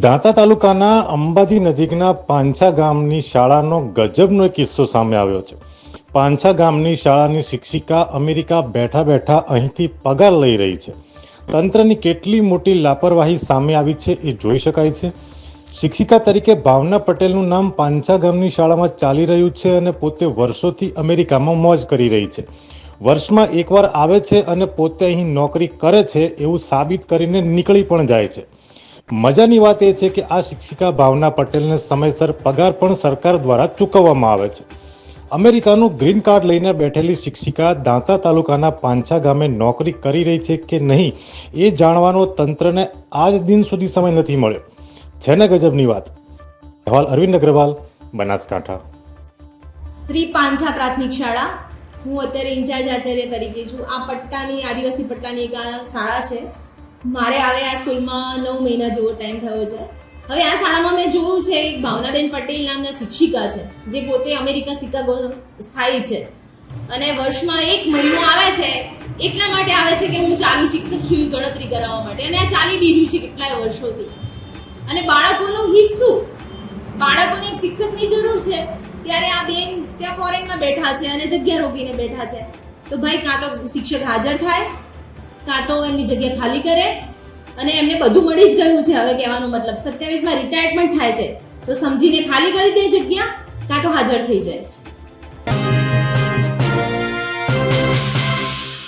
દાંતા તાલુકાના અંબાજી નજીકના પાંછા ગામની શાળાનો ગજબનો કિસ્સો સામે આવ્યો છે. પાંછા ગામની શાળાની શિક્ષિકા અમેરિકા બેઠા બેઠા અહીંથી પગાર લઈ રહી છે. તંત્રની કેટલી મોટી લાપરવાહી સામે આવી છે એ જોઈ શકાય છે. શિક્ષિકા તરીકે ભાવના પટેલનું નામ પાંચા ગામની શાળામાં ચાલી રહ્યું છે અને પોતે વર્ષોથી અમેરિકામાં મોજ કરી રહી છે. વર્ષમાં એકવાર આવે છે અને પોતે અહીં નોકરી કરે છે એવું સાબિત કરીને નીકળી પણ જાય છે. મજાની વાત એ છે કે આ શિક્ષિકા ભાવના પટેલને સમયસર પગાર પણ સરકાર દ્વારા ચૂકવવામાં આવે છે. અમેરિકાનું ગ્રીન કાર્ડ લઈને બેઠેલી શિક્ષિકા દાંતા તાલુકાના પાંછા ગામે નોકરી કરી રહી છે કે નહીં એ જાણવાનો તંત્રને આજ દિન સુધી સમય નથી મળ્યો. છે ને ગજબની વાત. અહેવાલ અરવિંદ અગ્રવાલ, બનાસકાંઠા. શ્રી પાંજા પ્રાથમિક શાળા. હું અત્યારે ઇન્ચાર્જ આચાર્ય તરીકે છું. આ પટ્ટાની, આદિવાસી પટ્ટાની એક આ શાળા છે. મારે આવે આ સ્કૂલમાં નવ મહિના જેવો ટાઈમ થયો છે. હવે આ શાળામાં મેં જોયું છે, એક ભાવનાબેન પટેલ નામના શિક્ષિકા છે, જે પોતે અમેરિકા શિકાગો સ્થાયી છે. અને વર્ષમાં એક મહિનો આવે છે, એટલા માટે આવે છે કે હું ચાલુ શિક્ષક છું ગણતરી કરાવવા માટે. અને આ ચાલી બી રહ્યું છે કેટલાય વર્ષોથી. અને બાળકોનું હિત શું? બાળકોને એક શિક્ષકની જરૂર છે. ત્યારે આ બેન ત્યાં ફોરેનમાં બેઠા છે અને જગ્યા રોકીને બેઠા છે. તો ભાઈ, કાં તો શિક્ષક હાજર થાય, કાં તો એમની જગ્યા ખાલી કરે. અને એમને બધું મળી જ ગયું છે હવે કહેવાનો મતલબ. સત્યાવીસમાં રિટાયરમેન્ટ થાય છે. તો સમજીને ખાલી કરી દે જગ્યા, કાં તો હાજર થઈ જાય.